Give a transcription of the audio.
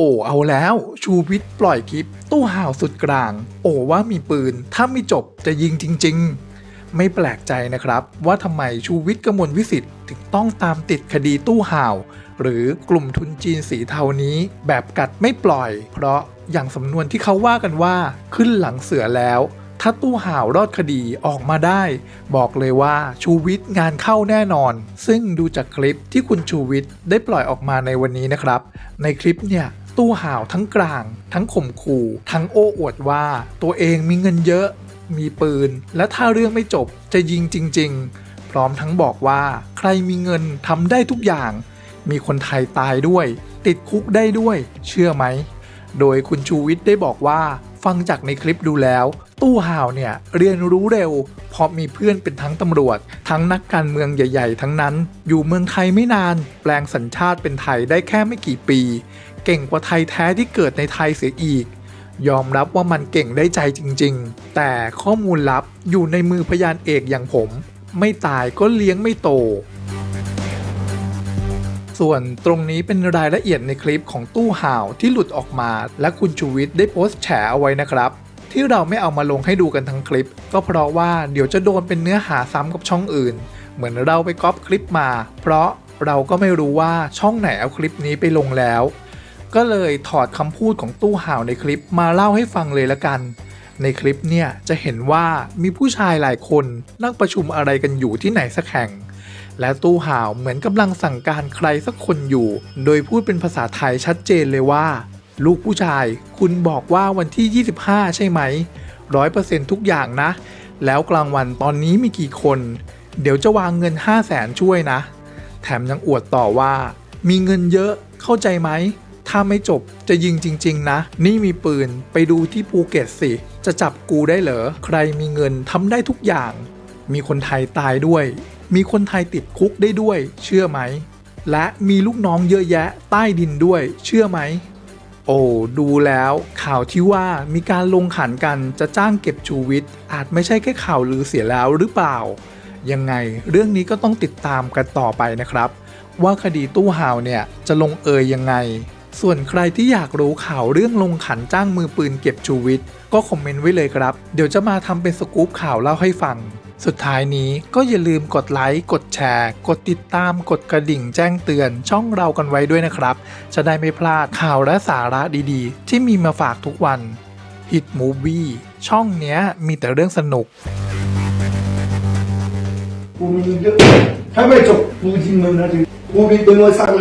โอ้เอาแล้วชูวิทย์ปล่อยคลิป ตู้ห่าวสุดกลาง โอ้ว่ามีปืน ถ้าไม่จบจะยิงจริง ๆ ไม่แปลกใจนะครับ ว่าทำไมชูวิทย์กมลวิสิทธิ์ถึงต้องตามติดคดีตู้ห่าว หรือกลุ่มทุนจีนสีเทานี้ แบบกัดไม่ปล่อย เพราะอย่างสำนวนที่เขาว่ากันว่า ขึ้นหลังเสือแล้ว ถ้าตู้ห่าวรอดคดีออกมาได้ บอกเลยว่าชูวิทย์งานเข้าแน่นอน ซึ่งดูจากคลิปที่คุณชูวิทย์ได้ปล่อยออกมาในวันนี้นะครับ ในคลิปเนี่ย ตู้ห่าวทั้งกลาง ทั้งข่มขู่ ทั้งโอ้อวดว่า ตัวเองมีเงินเยอะ มีปืน และถ้าเรื่องไม่จบจะยิงจริง ๆ พร้อมทั้งบอกว่าใครมีเงินทำได้ทุกอย่าง มีคนไทยตายด้วย ติดคุกได้ด้วย เชื่อไหม โดยคุณชูวิทย์ได้บอกว่า ฟังจากในคลิปดูแล้วตู้ห่าวเนี่ยเรียนรู้เร็วเพราะมีเพื่อนเป็นทั้งตำรวจ ทั้งนักการเมืองใหญ่ ๆ ทั้งนั้น อยู่เมืองไทยไม่นาน แปลงสัญชาติเป็นไทยได้แค่ไม่กี่ปี เก่งกว่าไทยแท้ที่เกิดในไทยเสียอีก ยอมรับว่ามันเก่งได้ใจจริง ๆ แต่ข้อมูลลับอยู่ในมือพยานเอกอย่างผม ไม่ตายก็เลี้ยงไม่โต ส่วนตรงนี้เป็นรายละเอียดในคลิปของตู้ห่าวที่หลุดออกมา และคุณชูวิทย์ได้โพสต์แฉเอาไว้นะครับที่เราไม่เอามาลงให้ดูกันทั้งคลิป ก็เพราะว่าเดี๋ยวจะโดนเป็นเนื้อหาซ้ำกับช่องอื่น เหมือนเราไปก๊อปคลิปมา เพราะเราก็ไม่รู้ว่าช่องไหนเอาคลิปนี้ไปลงแล้ว ก็เลยถอดคำพูดของตู้ห่าวในคลิปมาเล่าให้ฟังเลยละกัน ในคลิปเนี่ยจะเห็นว่ามีผู้ชายหลายคนนั่งประชุมอะไรกันอยู่ที่ไหนสักแห่ง และตู้ห่าวเหมือนกำลังสั่งการใครสักคนอยู่ โดยพูดเป็นภาษาไทยชัดเจนเลยว่า ลูกผู้ชาย คุณบอกว่าวันที่ 25 ใช่ไหมร้อยเปอร์เซ็นทุกอย่างนะ แล้วกลางวันตอนนี้มีกี่คน เดี๋ยวจะวางเงิน 5 0 0แสนช่วยนะ แถมยังอวดต่อว่า มีเงินเยอะเข้าใจไหม ถ้าไม่จบจะยิงจริง ๆ นะ นี่มีปืนไปดูที่ภูเก็ตสิ จะจับกูได้เหรอ ใครมีเงินทำได้ทุกอย่าง มีคนไทยตายด้วย มีคนไทยติดคุกได้ด้วย เชื่อไหม และมีลูกน้องเยอะแยะใต้ดินด้วย เชื่อไหม โอ้ดูแล้วข่าวที่ว่ามีการลงขันกันจะจ้างเก็บชูวิทย์อาจไม่ใช่แค่ข่าวลือเสียแล้วหรือเปล่า ยังไงเรื่องนี้ก็ต้องติดตามกันต่อไปนะครับว่าคดีตู้ห่าวเนี่ยจะลงเอยยังไง ส่วนใครที่อยากรู้ข่าวเรื่องลงขันจ้างมือปืนเก็บชูวิทย์ก็คอมเมนต์ไว้เลยครับ เดี๋ยวจะมาทำเป็นสกู๊ปข่าวเล่าให้ฟัง สุดท้ายนี้ก็อย่าลืมกดไลค์ กดแชร์ กดติดตาม กดกระดิ่งแจ้งเตือน ช่องเรากันไว้ด้วยนะครับ จะได้ไม่พลาดข่าวและสาระดีๆ ที่มีมาฝากทุกวัน Hit Movie ช่องเนี้ยมีแต่เรื่องสนุก กูมีเยอะถ้าไม่จบกูยิงมึงนะทีกูมีปืนไว้สั่งเลย